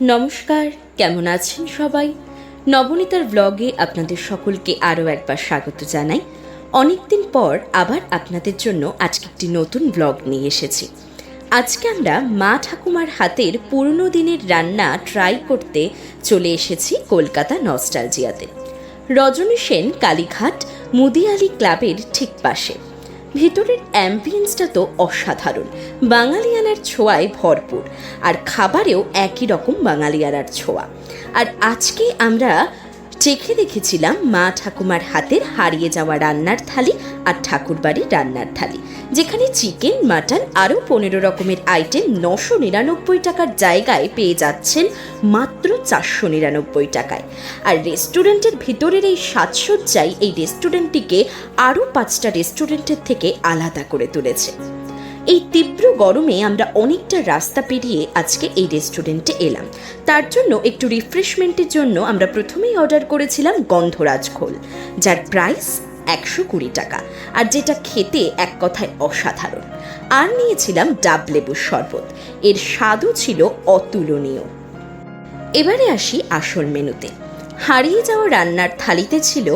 নমস্কার, কেমন আছেন সবাই? নবনীতার ব্লগে আপনাদের সকলকে আরও একবার স্বাগত জানাই। অনেকদিন পর আবার আপনাদের জন্য আজকে একটি নতুন ব্লগ নিয়ে এসেছি। আজকে আমরা মা ঠাকুমার হাতের পুরনো দিনের রান্না ট্রাই করতে চলে এসেছি কলকাতা নস্টালজিয়াতে রজনী সেন কালীঘাট মুদিয়ালি ক্লাবের ঠিক পাশে। ভেতরের অ্যাম্বিয়েন্সটা তো অসাধারণ। বাঙালিয়ানার ছোঁয়ায় ভরপুর। আর খাবারেও একই রকম বাঙালিয়ানার ছোঁয়া। আর আজকে আমরা চেখে দেখেছিলাম মা ঠাকুমার হাতের হারিয়ে যাওয়া রান্নার থালি আর ঠাকুরবাড়ির রান্নার থালি, যেখানে চিকেন, মাটন আরও পনেরো রকমের আইটেম নশো নিরানব্বই টাকার জায়গায় পেয়ে যাচ্ছেন মাত্র চারশো নিরানব্বই টাকায়। আর রেস্টুরেন্টের ভিতরের এই সাজসজ্জাই এই রেস্টুরেন্টটিকে আরও পাঁচটা রেস্টুরেন্টের থেকে আলাদা করে তুলেছে। এই তীব্র গরমে আমরা অনেকটা রাস্তা পেরিয়ে আজকে এই রেস্টুরেন্টে এলাম। তার জন্য একটু রিফ্রেশমেন্টের জন্য আমরা প্রথমেই অর্ডার করেছিলাম গন্ধরাজ খোল, যার প্রাইস একশো কুড়ি টাকা, আর যেটা খেতে এক কথায় অসাধারণ। আর নিয়েছিলাম ডাব লেবুর শরবত, এর স্বাদও ছিল অতুলনীয়। এবারে আসি আসল মেনুতে। হারিয়ে যাওয়া রান্নার থালিতে ছিল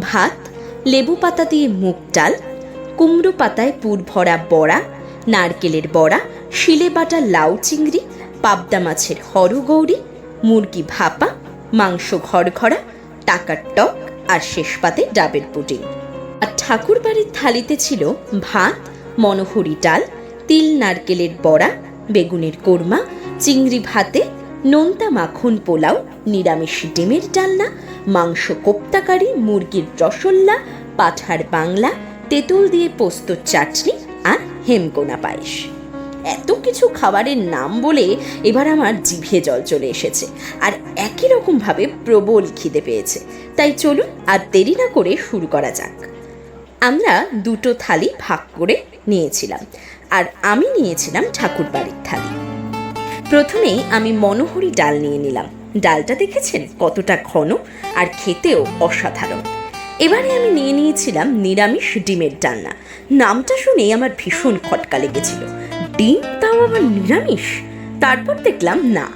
ভাত, লেবু পাতা দিয়ে মুগ ডাল, কুমড়ো পাতায় পুর ভরা বড়া নারকেলের বড়া শিলে বাটা লাউ চিংড়ি, পাবদা মাছের হরগৌরি মুরগি ভাপা, মাংস ঘরঘরা, টাকার টক আর শেষ পাতে ডাবের পুডিং। আর ঠাকুর বাড়ির থালিতে ছিল ভাত, মনোহরি ডাল, তিল নারকেলের বড়া, বেগুনের কোরমা, চিংড়ি ভাতে, নোনতা মাখন পোলাও, নিরামিষ ডিমের ডালনা, মাংস কোপ্তাকারি, মুরগির রসল্লা, পাঠার বাংলা, তেঁতুল দিয়ে পোস্ত চাটনি হেমকোনা পায়েস। এত কিছু খাবারের নাম বলে এবার আমার জিভে জল চলে এসেছে আর একই রকমভাবে প্রবল খিদে পেয়েছে। তাই চলুন আর দেরি না করে শুরু করা যাক। আমরা দুটো থালি ভাগ করে নিয়েছিলাম আর আমি নিয়েছিলাম ঠাকুরবাড়ির থালি। প্রথমেই আমি মনোহরি ডাল নিয়ে নিলাম। ডালটা দেখেছেন কতটা ঘন আর খেতেও অসাধারণ। এবারে আমি নিয়ে নিয়েছিলাম নিরামিষ ডিমের ডালনা। নামটা শুনেই আমার ভীষণ খটকা লেগেছিল। ডিম তাও আবার নিরামিষ? তারপর দেখলাম না।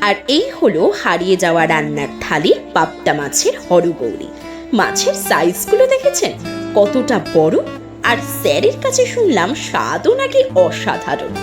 আর এই হলো হারিয়ে যাওয়া রান্নার থালি পাবদা মাছের হরগৌরি মাছের সাইজগুলো দেখেছেন? কতটা বড়? আর স্যারের কাছে শুনলাম স্বাদও নাকি অসাধারণ।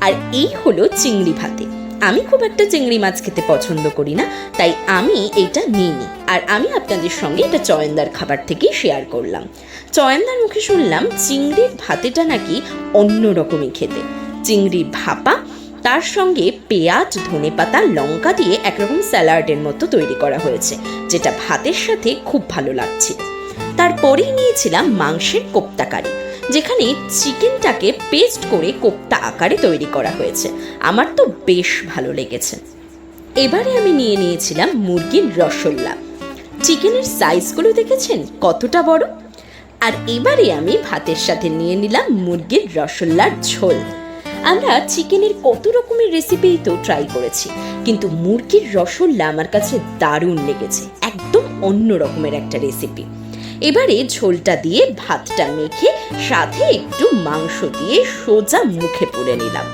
আর এই হলো চিংড়ি ভাতে। আমি খুব একটা চিংড়ি মাছ খেতে পছন্দ করি না, তাই আমি এটা নিইনি। আর আমি আপনাদের সঙ্গে এটা চয়নদার খাবার থেকেই শেয়ার করলাম। চয়নদার মুখে শুনলাম চিংড়ির ভাতেটা নাকি অন্য রকমই খেতে। চিংড়ি ভাপা, তার সঙ্গে পেঁয়াজ ধনেপাতা লঙ্কা দিয়ে একরকম স্যালাডের মতো তৈরি করা হয়েছে, যেটা ভাতের সাথে খুব ভালো লাগছে। তারপরেই নিয়েছিলাম মাংসের কোপ্তাকারি। যেখানে চিকেনটাকে পেস্ট করে কোপ্তা আকারে তৈরি করা হয়েছে। আমার তো বেশ ভালো লেগেছে। এবারে আমি নিয়ে নিয়েছিলাম মুরগির রসল্লা চিকেনের সাইজগুলো দেখেছেন কতটা বড়? আর এবারে আমি ভাতের সাথে নিয়ে নিলাম মুরগির রসল্লার ঝোল। আমরা চিকেনের কত রকমের রেসিপিই তো ট্রাই করেছি, কিন্তু মুরগির রসল্লা আমার কাছে দারুণ লেগেছে। একদম অন্য রকমের একটা রেসিপি এবারে ঝোলটা দিয়ে ভাতটা মেখে সাথে একটু মাংস দিয়ে সোজা মুখে পুরে নিলাম।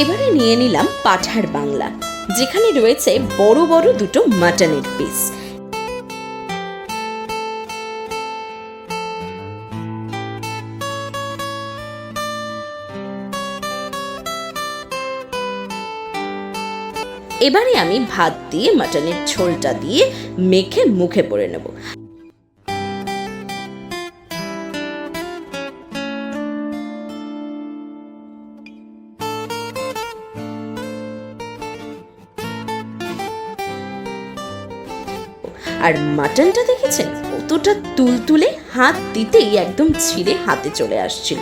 এবারে নিয়ে নিলাম পাঠার বাংলা, যেখানে রয়েছে বড় বড় দুটো মাটনের পিস এবারে আমি ভাত দিয়ে, মাটনের ঝোলটা দিয়ে মেখে মুখে পরে নেব। আর মাটনটা দেখেছেন? কতটা তুলতুলে হাত দিতেই একদম ছিঁড়ে হাতে চলে আসছিল।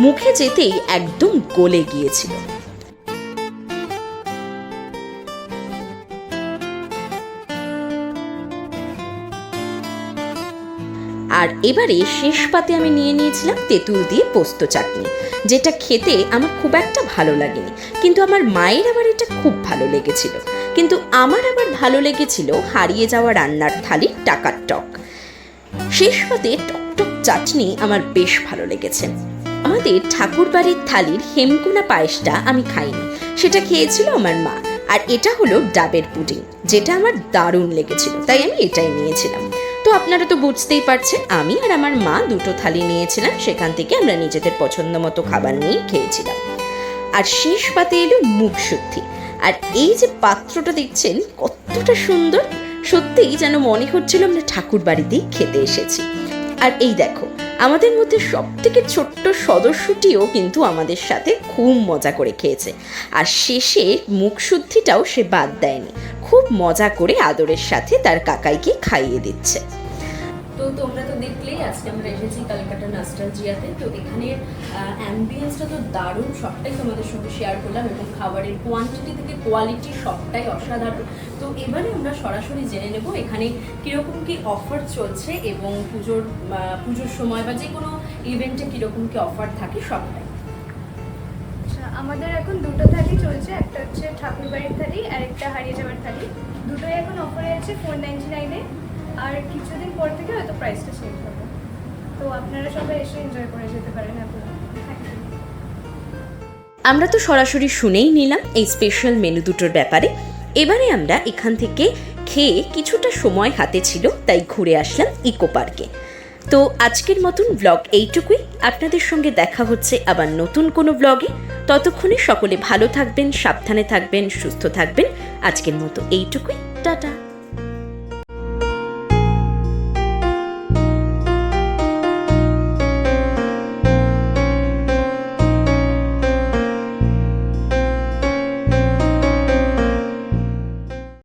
মুখে যেতেই একদম গলে গিয়েছিল। আর এবারে শেষ পাতে আমি নিয়ে নিয়েছিলাম তেঁতুল দিয়ে পোস্ত চাটনি, যেটা খেতে আমার খুব একটা ভালো লাগেনি। কিন্তু আমার মায়ের আবার এটা খুব ভালো লেগেছিল। কিন্তু আমার আবার ভালো লেগেছিল হারিয়ে যাওয়া রান্নার থালির টাকার টক। শেষ পাতে টকটক চাটনি আমার বেশ ভালো লেগেছে। আমাদের ঠাকুরবাড়ির থালির হেমকুনা পায়েসটা আমি খাইনি, সেটা খেয়েছিল আমার মা। আর এটা হলো ডাবের পুডিং, যেটা আমার দারুণ লেগেছিল, তাই আমি এটাই নিয়েছিলাম। আপনারা তো বুঝতেই পারছেন, আমি আর আমার মা দুটো থালি নিয়েছিলাম, সেখান থেকে আমরা নিজেদের পছন্দ মতো খাবার নিয়ে খেয়েছিলাম। আর শেষ পাতে এলো মুখ শুদ্ধি। আর এই যে পাত্রটা দেখছেন, কতটা সুন্দর! সত্যিই যেন মনে হচ্ছিল আমরা ঠাকুর বাড়িতেই খেতে এসেছি। আর এই দেখো, আমাদের মধ্যে সব থেকে ছোট্ট সদস্যটিও কিন্তু আমাদের সাথে খুব মজা করে খেয়েছে। আর শেষে মুখ শুদ্ধিটাও সে বাদ দেয়নি। খুব মজা করে আদরের সাথে তার কাকাইকে খাইয়ে দিচ্ছে। তো তোমরা তো দেখলেই আজকে আমরা এসেছি ক্যালকাটা নাস্টালজিয়াতে তো এখানে অ্যাম্বিয়েন্সটা তো দারুণ, সবটাই তোমাদের সঙ্গে শেয়ার করলাম এবং খাবারের কোয়ান্টিটি থেকে কোয়ালিটি সবটাই অসাধারণ। তো এবারে আমরা সরাসরি জেনে নেব এখানে কীরকম কি অফার চলছে এবং পুজোর পুজোর সময় বা যে কোনো ইভেন্টে কীরকম কি অফার থাকে সবটাই। আচ্ছা আমাদের এখন দুটো থালি চলছে, একটা হচ্ছে ঠাকুরবাড়ির থালি আর একটা হারিয়ে যাওয়ার থালি। দুটোই এখন অফারে আছে ফোর নাইনটি নাইনে আর কিছুদিন পর থেকে হয়তো প্রাইসটা চেঞ্জ হবে। তো আপনারা সবাই এসে এনজয় করে যেতে পারেন ইউ আমরা তো সরাসরি শুনেই নিলাম এই স্পেশাল মেনু দুটোর ব্যাপারে। এবারে আমরা এখান থেকে খেয়ে কিছুটা সময় হাতে ছিল, তাই ঘুরে আসলাম ইকো পার্কে। তো আজকের মতন ব্লগ এইটুকুই। আপনাদের সঙ্গে দেখা হচ্ছে আবার নতুন কোনো ব্লগে ততক্ষণে সকলে ভালো থাকবেন, সাবধানে থাকবেন, সুস্থ থাকবেন। আজকের মতো এইটুকুই। টাটা।